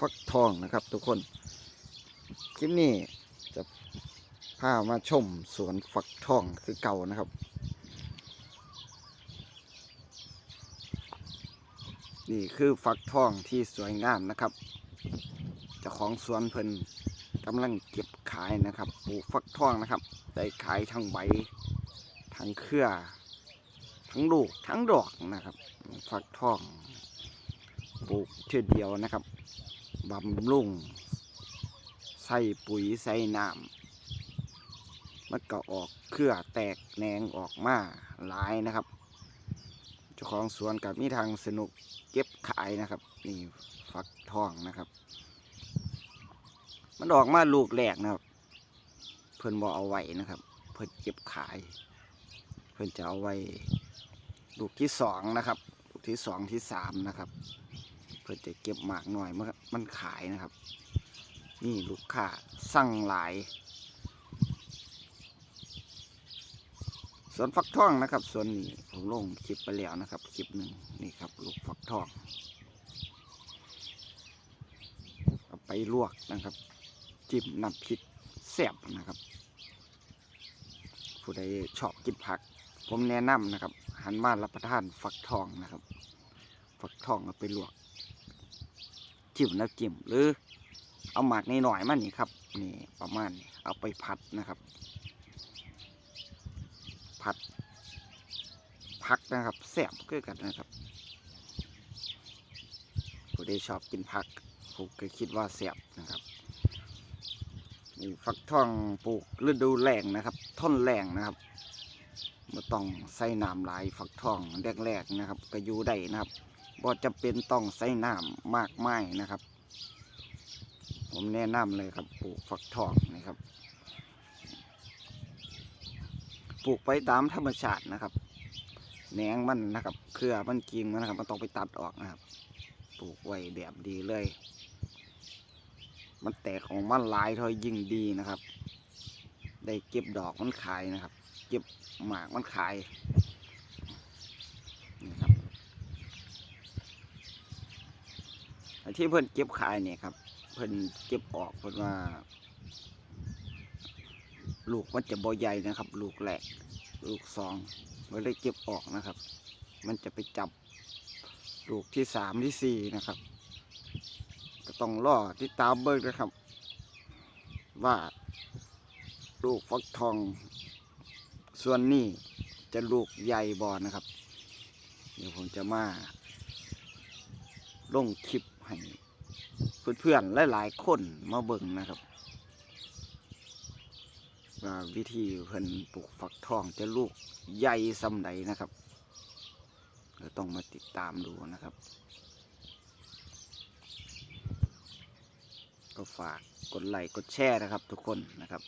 ฟักทองนะครับ ทุกคน คลิปนี้จะพามาชมสวนฟักทองคือเก่านะครับ นี่คือฟักทองที่สวยงามนะครับเจ้าของสวนเพิ่นกำลังเก็บขายนะครับปลูกฟักทองนะครับ ได้ขายทั้งใบทั้งเครือ ทั้งลูกทั้งดอกนะครับ ฟักทองปลูกเทือเดียวนะครับ บำรุงใส่ปุ๋ยใส่น้ำมันก็ออกเครือแตกแหนงออกมาหลายนะครับ เจ้าของสวนกับมีทางสนุกเก็บขายนะครับนี่ฟักทองนะครับ มันออกมาลูกแรกนะครับ เพิ่นบอกเอาไว้นะครับ เพิ่นเก็บขาย เพิ่นจะเอาไว้ลูกที่สองนะครับ ลูกที่สองที่สามนะครับ พื่อจะเก็บหมากหน่อยมื่อมันขายนะครับ นี่ลูกค้าสั่งหลายสวนฟักทองนะครับสวนนี้ผมลงคลิปไปแล้วนะครับคลิปหนึ่งนี่ครับ ลูกฟักทองเอาไปลวกนะครับ จิ้มน้ำพริกแซ่บนะครับ ผู้ใดชอบกินผัก ผมแนะนำนะครับ หันมารับประทานฟักทองนะครับ ฟักทองเอาไปลวก จิ้มน้ำจิ้มหรือเอาหมากนหน่อยมานี่ครับนี่ประมาณนี้เอาไปผัดนะครับ ผัดผักนะครับแซ่บกือกันนะครับผู้ใดชอบกินผักผมก็คิดว่าแซ่บนะครับนี่ฟักทองปลูกฤดูแล้งนะครับทนแรงนะครับม่ต้องใส่น้ำหลายฟักทองแรกๆนะครับ ก็อยู่ได้นะครับ บ่จำเป็นต้องใส่น้ำมากมายนะครับ ผมแนะนำเลยครับปลูกฟักทองนะครับ ปลูกไปตามธรรมชาตินะครับแหนงมันนะครับ เครือมันกิ่งมันนะครับ มันต้องไปตัดออกนะครับ ปลูกไว้แบบดีเลย มันแตกของมันหลายท่ายิ่งดีนะครับ ได้เก็บดอกมันขายนะครับ เก็บหมากมันขายนี่ครับไอ้ ที่เพิ่นเก็บขายเนี่ยครับ เพิ่นเก็บออกเพิ่นว่า ลูกมันจะบ่ใหญ่นะครับ ลูกแรกลูกสองเพิ่นเลยเก็บออกนะครับ มันจะไปจับลูกที่สามที่สี่นะครับ ก็ต้องรอติดตามเบิ่งนะครับ ว่าลูกฟักทอง ส่วนนี้จะลูกใหญ่บอนะครับ เดี๋ยวผมจะมา ลงคลิปให้เพื่อนๆหลายๆคนมาเบิ่งนะครับว่าวิธีเพิ่นปลูกฟักทองจะลูกใหญ่สำใดนะครับเราต้องมาติดตามดูนะครับ ก็ฝากกดไลค์กดแชร์นะครับทุกคนนะครับ